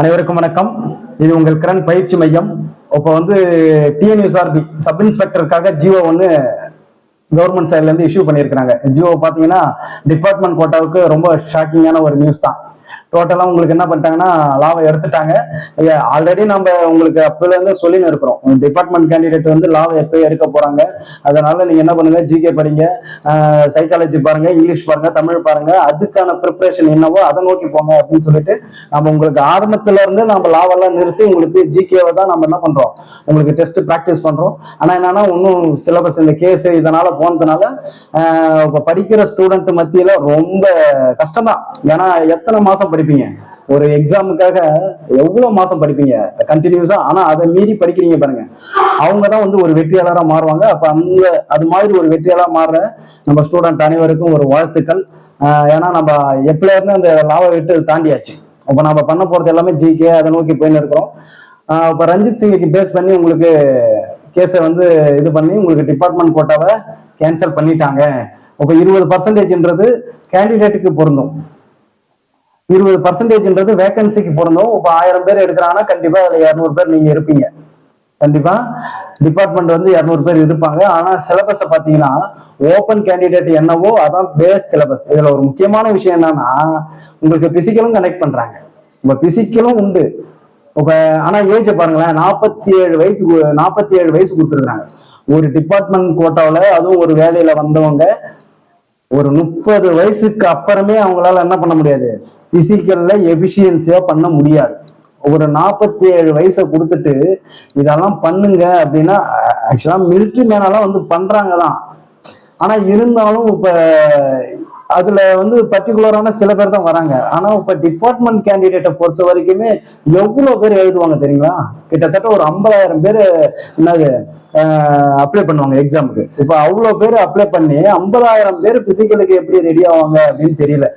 அனைவருக்கும் வணக்கம். இது உங்கள் கிரண் பயிற்சி மையம். இப்போ வந்து டிஎன்யூஎஸ்ஆர்பி சப் இன்ஸ்பெக்டருக்காக ஜியோ ஒன்று கவர்மெண்ட் சைட்லேருந்து இஷ்யூ பண்ணியிருக்கிறாங்க. ஜியோ பார்த்தீங்கன்னா டிபார்ட்மெண்ட் கோட்டாவுக்கு ரொம்ப ஷாக்கிங்கான ஒரு நியூஸ் தான். டோட்டலாக உங்களுக்கு என்ன பண்ணிட்டாங்கன்னா லாவை எடுத்துட்டாங்க. ஆல்ரெடி நம்ம உங்களுக்கு அப்போலேருந்து சொல்லின்னு இருக்கிறோம். டிபார்ட்மெண்ட் கேண்டிடேட் வந்து லாவை எப்போ எடுக்க போறாங்க. அதனால நீங்க என்ன பண்ணுங்க ஜிகே படிங்க. சைக்காலஜி பாருங்க இங்கிலீஷ் பாருங்க தமிழ் பாருங்க. அதுக்கான ப்ரிப்பரேஷன் என்னவோ அதை நோக்கி போங்க அப்படின்னு சொல்லிட்டு நம்ம உங்களுக்கு ஆரம்பத்துல இருந்து நம்ம லாவெல்லாம் நிறுத்தி உங்களுக்கு ஜிகேவை தான் நம்ம என்ன பண்றோம்? உங்களுக்கு டெஸ்ட் ப்ராக்டிஸ் பண்றோம். ஆனா என்னன்னா இன்னும் சிலபஸ் இந்த கேஸ் இதனால போனதுனால ஆஹ் படிக்கிற ஸ்டூடெண்ட் மத்தியில ரொம்ப கஷ்டம்தான். ஏன்னா எத்தனை மாசம் படிப்பீங்க. ஒரு எக்ஸாமுக்காக எவ்வளவு மாசம் படிப்பீங்க? கண்டினியூஸா ஆனா அதை மீறி படிக்கிறீங்க பாருங்க. அவங்க தான் வந்து ஒரு வெற்றியாளரா மாறுவாங்க. அப்ப அந்த அது மாதிரி ஒரு வெற்றியாளரா மாறுற நம்ம ஸ்டூடெண்ட் அனைவருக்கும் ஒரு வாழ்த்துக்கள். ஏன்னா நம்ம எப்பல இருந்து அந்த லாவை விட்டு தாண்டியாச்சு. அப்ப நம்ம பண்ண போறது எல்லாமே ஜிகே அதை நோக்கி போயின்னு இருக்கிறோம். ஆஹ் இப்ப ரஞ்சித் சிங்குக்கு பேஸ் பண்ணி உங்களுக்கு கேஸை வந்து இது பண்ணி உங்களுக்கு டிபார்ட்மெண்ட் கோட்டாவை கேன்சல் பண்ணிட்டாங்க. இப்போ இருபது பர்சன்டேஜ்ன்றது கேண்டிடேட்டுக்கு பொருந்தும். இருபது பர்சன்டேஜ்ன்றது வேகன்சிக்கு பொருந்தும். இப்போ ஆயிரம் பேர் எடுக்கிறாங்கன்னா கண்டிப்பா அதுல இரநூறு பேர் நீங்க இருப்பீங்க. கண்டிப்பா. டிபார்ட்மெண்ட் வந்து இரநூறு பேர் இருப்பாங்க. ஆனா சிலபஸை பாத்தீங்கன்னா ஓப்பன் கேண்டிடேட் என்னவோ அதான் பேஸ் சிலபஸ் இதுல ஒரு முக்கியமான விஷயம் என்னன்னா உங்களுக்கு பிசிக்கலும் கனெக்ட் பண்றாங்க. உங்க பிசிக்கலும் உண்டு. இப்ப ஆனா ஏஜ் பாருங்களேன் நாற்பத்தி ஏழு வயசு நாற்பத்தி ஏழு வயசு கொடுத்துருக்காங்க ஒரு டிபார்ட்மெண்ட் கோட்டாவில் அதுவும் ஒரு வேலையில வந்தவங்க ஒரு முப்பது வயசுக்கு அப்புறமே அவங்களால என்ன பண்ண முடியாது? பிசிக்கல்ல எஃபிஷியன்சியா பண்ண முடியாது. ஒரு நாற்பத்தி ஏழு வயசை கொடுத்துட்டு இதெல்லாம் பண்ணுங்க அப்படின்னா ஆக்சுவலா மிலிட்ரி மேனெல்லாம் வந்து பண்றாங்க தான். ஆனா இருந்தாலும் இப்ப அதுல வந்து பர்டிகுலரான சில பேர் தான் வராங்க. ஆனா இப்ப டிபார்ட்மெண்ட் கேண்டிடேட்டை பொறுத்த வரைக்குமே எவ்வளவு பேர் எழுதுவாங்க தெரியுங்களா? கிட்டத்தட்ட ஒரு ஐம்பதாயிரம் பேர் என்னது அப்ளை பண்ணுவாங்க எக்ஸாமுக்கு இப்ப அவ்வளவு பேர் அப்ளை பண்ணி ஐம்பதாயிரம் பேர் பிசிக்கலுக்கு எப்படி ரெடி ஆவாங்க அப்படின்னு தெரியல.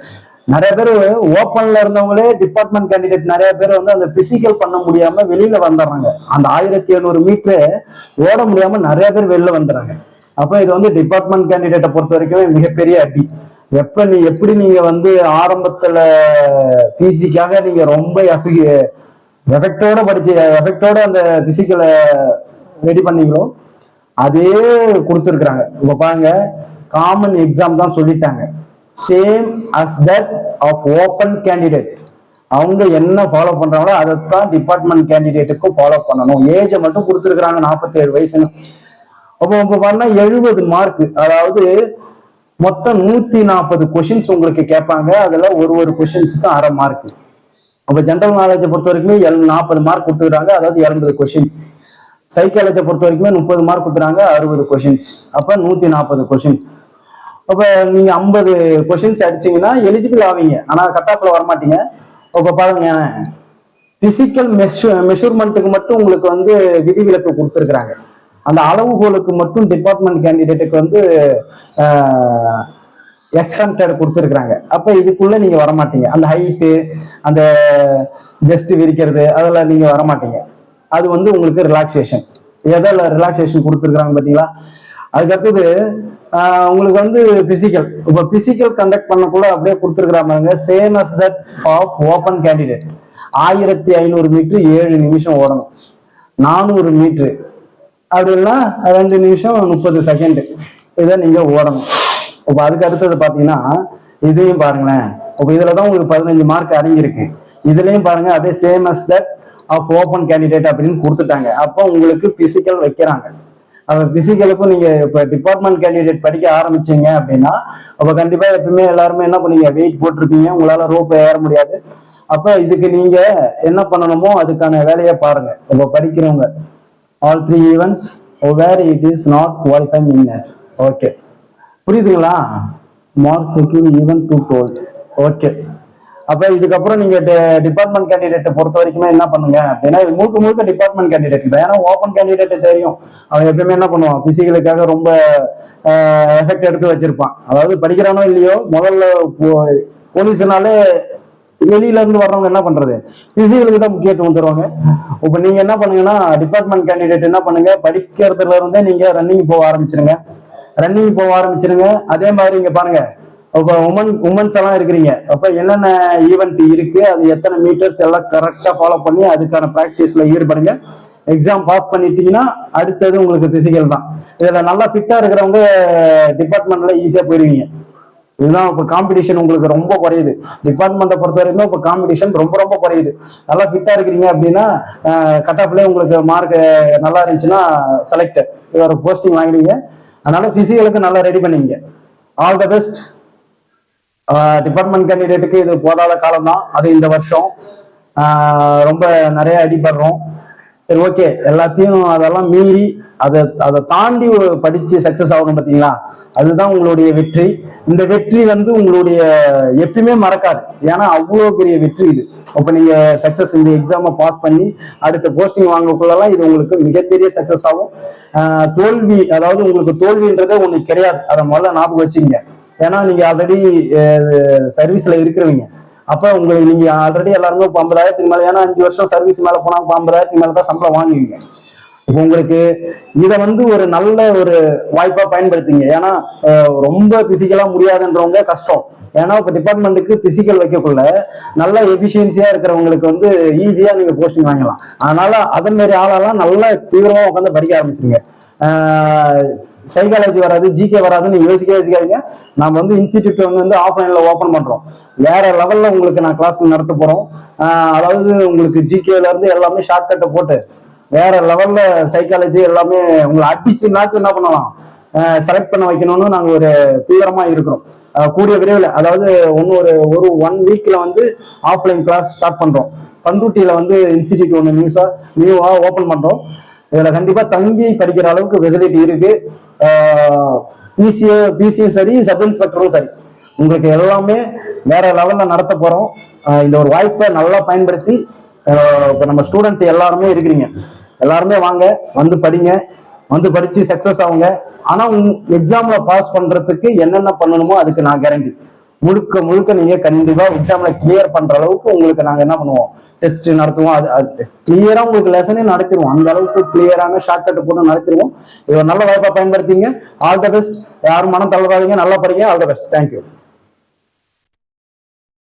நிறைய பேர் ஓப்பன்ல இருந்தவங்களே டிபார்ட்மெண்ட் கேண்டிடேட் நிறைய பேர் வந்து அந்த பிசிக்கல் பண்ண முடியாம வெளியில வந்துடுறாங்க. அந்த ஆயிரத்தி எழுநூறு மீட்டரு ஓட முடியாம நிறைய பேர் வெளில வந்துடுறாங்க. அப்போ இது வந்து டிபார்ட்மெண்ட் கேண்டிடேட்டை பொறுத்த வரைக்கும் மிகப்பெரிய அடி. எப்ப நீ எப்படி நீங்க வந்து ஆரம்பத்துல பிசிக்காக நீங்க ரொம்ப எஃபெக்டோட படிச்சு எஃபெக்டோட அந்த பிசிக்கலை ரெடி பண்ணீங்களோ அதே கொடுத்துருக்குறாங்க. இப்ப பாருங்க காமன் எக்ஸாம் தான் சொல்லிட்டாங்க. Same as that of open candidate அவங்க என்ன ஃபாலோ பண்றாங்களோ அதைத்தான் டிபார்ட்மெண்ட் கேண்டிடேட்டுக்கும் ஃபாலோ பண்ணணும். ஏஜை மட்டும் கொடுத்துருக்குறாங்க நாற்பத்தி ஏழு வயசுன்னு. அப்போ இப்போ பண்ணா எழுபது மார்க் அதாவது மொத்தம் நூத்தி நாற்பது கொஷின்ஸ் உங்களுக்கு கேட்பாங்க. அதுல ஒரு ஒரு கொஷின்ஸுக்கு அரை மார்க் அப்போ ஜென்ரல் நாலேஜை பொறுத்த வரைக்குமே எல் நாற்பது மார்க் கொடுத்துருக்காங்க அதாவது எண்பது கொஷின்ஸ் சைக்காலஜை பொறுத்த வரைக்குமே முப்பது மார்க் கொடுத்துறாங்க அறுபது கொஷின்ஸ் அப்போ நூத்தி நாற்பது கொஷின்ஸ் அப்போ நீங்க ஐம்பது கொஷின்ஸ் அடிச்சீங்கன்னா எலிஜிபிள் ஆவீங்க. ஆனா கட் ஆஃப்ல வரமாட்டீங்க. இப்போ பாருங்க பிசிக்கல் மெஷு மெஷூர்மெண்ட்டுக்கு மட்டும் உங்களுக்கு வந்து விதிவிலக்கு கொடுத்துருக்குறாங்க. அந்த அளவுகோலுக்கு மட்டும் டிபார்ட்மெண்ட் கேண்டிடேட்டுக்கு வந்து எக்ஸம்டட் கொடுத்துருக்குறாங்க. அப்போ இதுக்குள்ள நீங்க வரமாட்டீங்க. அந்த ஹைட்டு அந்த ஜஸ்ட் விரிக்கிறது அதெல்லாம் நீங்க வரமாட்டீங்க. அது வந்து உங்களுக்கு ரிலாக்ஸேஷன் எதில் ரிலாக்ஸேஷன் கொடுத்துருக்குறாங்க பார்த்தீங்களா அதுக்கு அடுத்தது ஆஹ் உங்களுக்கு வந்து பிசிக்கல் இப்போ பிசிக்கல் கண்டக்ட் பண்ணக்குள்ள அப்படியே கொடுத்துருக்குறாங்க same as that of open candidate ஆயிரத்தி ஐநூறு மீட்ரு ஏழு நிமிஷம் ஓடணும். நானூறு மீட்ரு அப்படின்னா ரெண்டு நிமிஷம் முப்பது செகண்டு இதை நீங்க ஓடணும். இப்போ அதுக்கு அடுத்தது பார்த்தீங்கன்னா இதையும் பாருங்களேன். இப்போ இதில் தான் உங்களுக்கு பதினஞ்சு மார்க் அடங்கியிருக்கு. இதுலயும் பாருங்க அப்படியே same as that of open candidate அப்படின்னு கொடுத்துட்டாங்க. அப்போ உங்களுக்கு பிசிக்கல் வைக்கிறாங்க. பிசிக்கலுக்கும் நீங்க இப்ப டிபார்ட்மெண்ட் கேண்டிடேட் படிக்க ஆரம்பிச்சீங்க அப்படின்னா அப்ப கண்டிப்பா எப்பவுமே எல்லாருமே என்ன பண்ணீங்க வெயிட் போட்டிருப்பீங்க. உங்களால ரோப் ஏற முடியாது. அப்ப இதுக்கு நீங்க என்ன பண்ணணுமோ அதுக்கான வேலையை பாருங்க. இப்ப படிக்கிறவங்க all three events where it is not qualifying in net okay புரியுதுங்களா? Mark secure even to toll okay அப்ப இதுக்கப்புறம் நீங்க டிபார்ட்மெண்ட் கேண்டிடேட்டை பொறுத்த வரைக்குமே என்ன பண்ணுங்க அப்படின்னா இது முழுக்க முழுக்க டிபார்ட்மெண்ட் கேண்டிடேட் தான் ஏன்னா ஓப்பன் கேண்டிடேட் தெரியும். அவன் எப்பயுமே என்ன பண்ணுவான்? பிசிக்கலுக்காக ரொம்ப எஃபெக்ட் எடுத்து வச்சிருப்பான். அதாவது படிக்கிறானோ இல்லையோ முதல்ல போலீஸ்னாலே வெளியில இருந்து வர்றவங்க என்ன பண்றது? பிசிக்கலுக்கு தான் முக்கியத்துவம் தருவாங்க. இப்ப நீங்க என்ன பண்ணுங்கன்னா டிபார்ட்மெண்ட் கேண்டிடேட் என்ன பண்ணுங்க? படிக்கிறதுல இருந்தே நீங்க ரன்னிங் போக ஆரம்பிச்சிருங்க. ரன்னிங் போக ஆரம்பிச்சிருங்க. அதே மாதிரி இங்க பாருங்க. அப்போ உமன் உமன்ஸ் எல்லாம் இருக்கிறீங்க. அப்போ என்னென்ன ஈவெண்ட் இருக்கு? அது எத்தனை மீட்டர்ஸ் எல்லாம் கரெக்டாக ஃபாலோ பண்ணி அதுக்கான ப்ராக்டிஸ்ல ஈடுபடுங்க. எக்ஸாம் பாஸ் பண்ணிட்டீங்கன்னா அடுத்தது உங்களுக்கு பிசிக்கல் தான். இதில் நல்லா ஃபிட்டாக இருக்கிறவங்க டிபார்ட்மெண்ட்ல ஈஸியாக போயிடுவீங்க இதுதான் இப்போ காம்படிஷன் உங்களுக்கு ரொம்ப குறையுது. டிபார்ட்மெண்ட்டை பொறுத்த வரைக்கும் இப்போ காம்படிஷன் ரொம்ப ரொம்ப குறையுது. நல்லா ஃபிட்டாக இருக்கிறீங்க அப்படின்னா கட் ஆஃப்லேயே உங்களுக்கு மார்க் நல்லா இருந்துச்சுன்னா செலக்டட் ஒரு போஸ்டிங் வாங்கிடுவீங்க. அதனால ஃபிசிக்கலுக்கு நல்லா ரெடி பண்ணிங்க ஆல் த பெஸ்ட் டிபார்ட்மெண்ட் கேண்டிடேட்டுக்கு இது போதாத காலம் தான் அது இந்த வருஷம். ரொம்ப நிறைய அடிபடுறோம். சரி ஓகே. எல்லாத்தையும் அதெல்லாம் மீறி அதை அதை தாண்டி ஒரு படிச்சு சக்சஸ் ஆகணும் பார்த்தீங்களா? அதுதான் உங்களுடைய வெற்றி. இந்த வெற்றி வந்து உங்களுடைய எப்பயுமே மறக்காது. ஏன்னா அவ்வளோ பெரிய வெற்றி இது. அப்போ நீங்க சக்சஸ் இந்த எக்ஸாமை பாஸ் பண்ணி அடுத்த போஸ்டிங் வாங்கக்குள்ளலாம் இது உங்களுக்கு மிகப்பெரிய சக்சஸ் ஆகும். தோல்வி அதாவது உங்களுக்கு தோல்வின்றதே ஒண்ணு கிடையாது. அதை முதல்ல ஞாபகம் வச்சுக்கங்க. ஏன்னா நீங்க ஆல்ரெடி சர்வீஸ்ல இருக்கிறவங்க. அப்ப உங்களுக்கு நீங்க ஆல்ரெடி எல்லாருமே இப்போ ஐம்பதாயிரத்துக்கு மேல ஏன்னா அஞ்சு வருஷம் சர்வீஸ் மேல போனா இப்போ ஐம்பதாயிரத்துக்கு மேல தான் சம்பளம் வாங்குவீங்க. இப்போ உங்களுக்கு இதை வந்து ஒரு நல்ல ஒரு வாய்ப்பா பயன்படுத்திங்க. ஏன்னா ரொம்ப பிசிக்கலா முடியாதுன்றவங்க கஷ்டம். ஏன்னா இப்போ டிபார்ட்மெண்ட்டுக்கு பிசிக்கல் வைக்கக்குள்ள நல்ல எஃபிஷியன்சியா இருக்கிறவங்களுக்கு வந்து ஈஸியா நீங்க போஸ்டிங் வாங்கலாம். அதனால அதன் மாதிரி ஆளெல்லாம் நல்லா தீவிரமா உட்காந்து படிக்க ஆரம்பிச்சிருங்க. சைக்காலஜி வராது ஜிகே வராதுன்னு யோசிக்க யோசிக்காதீங்க. நாம வந்து இன்ஸ்டிடியூட் வந்து ஆஃப்லைன்ல ஓப்பன் பண்ணுறோம் வேற லெவல்ல உங்களுக்கு நான் கிளாஸ் நடத்த போகிறோம் அதாவது உங்களுக்கு ஜிகேல இருந்து எல்லாமே ஷார்ட் கட்டை போட்டு வேற லெவல்ல சைக்காலஜி எல்லாமே உங்களை அடிச்சுனாச்சும் என்ன பண்ணலாம்? செலக்ட் பண்ண வைக்கணும்னு நாங்கள் ஒரு தீவிரமா இருக்கிறோம். கூடிய விரைவில் அதாவது ஒன்னு ஒரு ஒரு ஒன் வீக்ல வந்து ஆஃப்லைன் கிளாஸ் ஸ்டார்ட் பண்ணுறோம் பண்ருட்டியில் வந்து இன்ஸ்டிடியூட் ஒன்று நியூஸாக நியூவாக ஓப்பன் பண்றோம். இதுல கண்டிப்பா தங்கி படிக்கிற அளவுக்கு ஃபெசிலிட்டி இருக்கு. பிசிஏ பிசியும் சரி சப் இன்ஸ்பெக்டரும் சரி. உங்களுக்கு எல்லாமே வேற லெவல்ல நடத்த போறோம். இந்த ஒரு வாய்ப்பை நல்லா பயன்படுத்தி இப்போ இப்ப நம்ம ஸ்டூடெண்ட் எல்லாருமே இருக்கிறீங்க. எல்லாருமே வாங்க வந்து படிங்க. வந்து படிச்சு சக்சஸ் ஆகுங்க ஆனா எக்ஸாம்ல பாஸ் பண்றதுக்கு என்னென்ன பண்ணணுமோ அதுக்கு நான் கேரண்டி முழுக்க முழுக்க நீங்க கண்டிப்பா எக்ஸாம்ல கிளியர் பண்ற அளவுக்கு உங்களுக்கு நாங்க என்ன பண்ணுவோம்? டெஸ்ட் நடத்துவோம். அது அது கிளியரா உங்களுக்கு லெசனே நடத்திடுவோம். அந்த அளவுக்கு கிளியரான ஷார்ட் கட் போட்டு நடத்திடுவோம். இது ஒரு நல்ல வாய்ப்பா பயன்படுத்திங்க. ஆல் த பெஸ்ட் யாரும் மனம் தளராதீங்க நல்லா படிங்க. All the best thank you